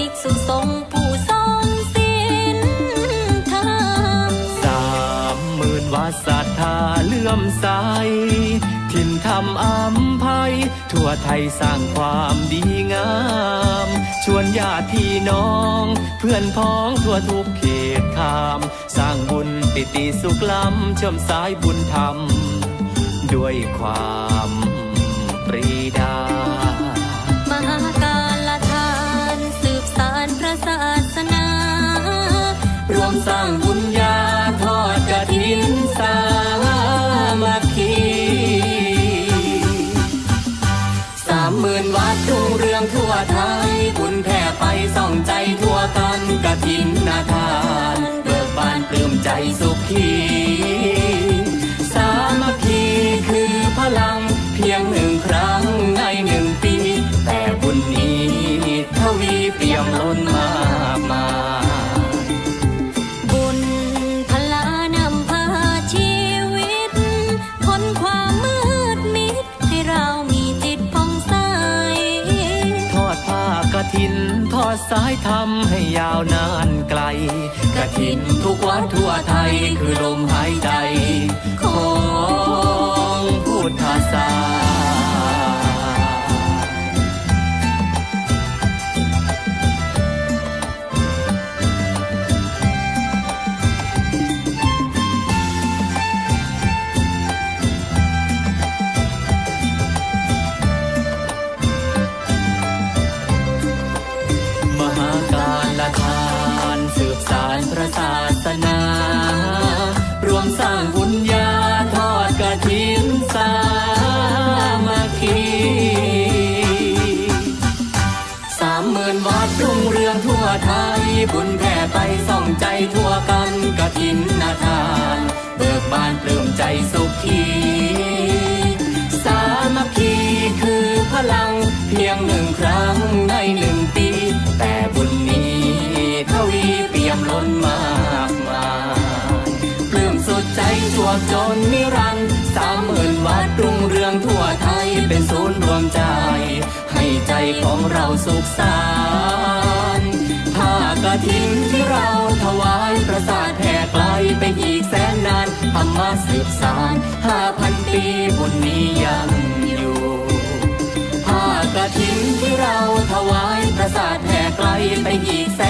ภิกษุสงฆ์ผู้ทรงศีลธรรมสามหมื่นวัดศรัทธาเลื่อมใสถิ่นธรรมอัมภัย ทั่วไทยสร้างความดีงาม ชวนญาติพี่น้อง เพื่อนพ้องทั่วทุกเขตขาม สร้างบุญปิติสุขล้ำเชื่อมสายบุญธรรม ด้วยความ รวมสร้างบุญญาทอดกระถินสามัคคีสามหมื่นวัดรุ่งเรืองทั่วไทย บุญแผ่ไปส่องใจทั่วกันกระถินนาทานเบิกบานปลื้มใจสุขีสามัคคีคือพลังเพียงหนึ่งครั้งในหนึ่งปี แต่บุญนี้ทวีเปี่ยมล้น อดสายทำให้ยาวนานไกลกระถินทุกวัดทั่วไทยคือลมหายใจ ของพุทธศาสนา พระศาสนา รวมสร้างบุญญาทอดกระถินสามัคคีสามหมื่นวัดรุ่งเรืองทั่วไทย บุญแผ่ไปส่องใจทั่วกันกระถินนาทาน เบิกบานปลื้มใจสุขีัดรุ่งเรืองทั่วไทยเป็นศูนย์รวมใจ ให้ใจของเราสุขสานผ้ากระถินที่เราถวายประสาทแผ่ไกลไปอีกแสนนานธรรมะสืบสานห้าพันปีบุญนี้ยังอยู่ผ้ากระถินที่เราถวายประสาทแผ่ไกลไปอีกแสน